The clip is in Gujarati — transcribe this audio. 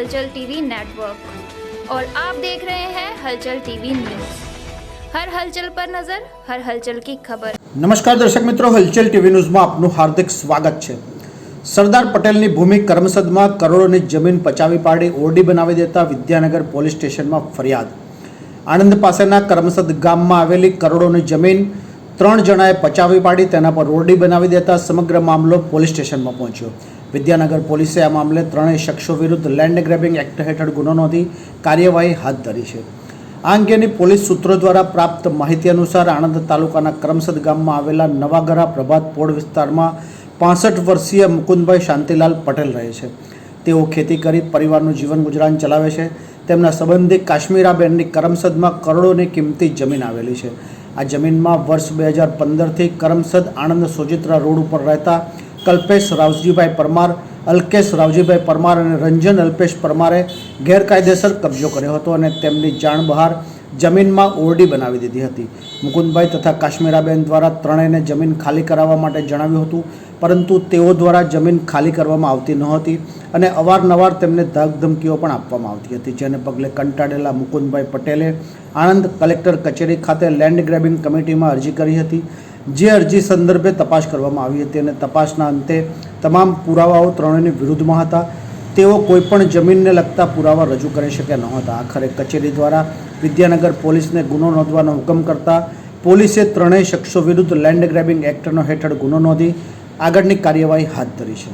हलचल टीवी नेटवर्क और आप देख रहे हैं हलचल टीवी न्यूज हर हलचल पर नजर हर हलचल की खबर નમસ્કાર દર્શક મિત્રો હલચલ ટીવી ન્યૂઝમાં આપનું હાર્દિક સ્વાગત છે સરદાર પટેલની ભૂમિ કરમસદમાં કરોડોની જમીન પચાવી પાડી ઓરડી બનાવી દેતા વિદ્યાનગર પોલીસ સ્ટેશનમાં ફરિયાદ આણંદ પાસેના કરમસદ ગામમાં આવેલી કરોડોની જમીન ત્રણ જણાએ પચાવી પાડી, તેના પર ઓરડી બનાવી દેતા સમગ્ર મામલો પોલીસ સ્ટેશનમાં પહોંચ્યો. વિદ્યાનગર પોલીસે આ મામલે ત્રણેય શખ્સો વિરુદ્ધ લેન્ડ ગ્રેબિંગ એક્ટ હેઠળ ગુનો નોંધી કાર્યવાહી હાથ ધરી છે. આ અંગેની પોલીસ સૂત્રો દ્વારા પ્રાપ્ત માહિતી અનુસાર આણંદ તાલુકાના કરમસદ ગામમાં આવેલા નવાગરા પ્રભાત પોળ વિસ્તારમાં પાસઠ વર્ષીય મુકુંદભાઈ શાંતિલાલ પટેલ રહે છે. તેઓ ખેતી કરી પરિવારનું જીવન ગુજરાન ચલાવે છે. તેમના સંબંધી કાશ્મીરાબેનની કરમસદમાં કરોડોની કિંમતી જમીન આવેલી છે. આ જમીનમાં વર્ષ બે હજાર પંદરથી કરમસદ આણંદ સોજિત્રા રોડ ઉપર રહેતા કલ્પેશ રાવજીભાઈ પરમાર, અલ્કેશ રાવજીભાઈ પરમાર અને રંજન અલ્પેશ પરમારે ગેરકાયદેસર કબજો કર્યો હતો અને તેમની જાણ બહાર જમીનમાં ઓરડી બનાવી દીધી હતી. મુકુંદભાઈ તથા કાશ્મીરાબેન દ્વારા ત્રણેયને જમીન ખાલી કરાવવા માટે જણાવ્યું હતું, પરંતુ તેઓ દ્વારા જમીન ખાલી કરવામાં આવતી નહોતી અને અવારનવાર તેમને ધમકીઓ પણ આપવામાં આવતી હતી, જેને પગલે કંટાળેલા મુકુંદભાઈ પટેલે આણંદ કલેક્ટર કચેરી ખાતે લેન્ડ ગ્રેબિંગ કમિટીમાં અરજી કરી હતી. જે અરજી સંદર્ભે તપાસ કરવામાં આવી હતી અને તપાસના અંતે તમામ પુરાવાઓ ત્રણેયની વિરુદ્ધમાં હતા. તેઓ કોઈપણ જમીનને લગતા પુરાવા રજૂ કરી શક્યા નહોતા. આખરે કચેરી દ્વારા વિદ્યાનગર પોલીસને ગુનો નોંધવાનો હુકમ કરતા પોલીસે ત્રણેય શખ્સો વિરુદ્ધ લેન્ડ ગ્રેબિંગ એક્ટનો હેઠળ ગુનો નોંધી આગળની કાર્યવાહી હાથ ધરી છે.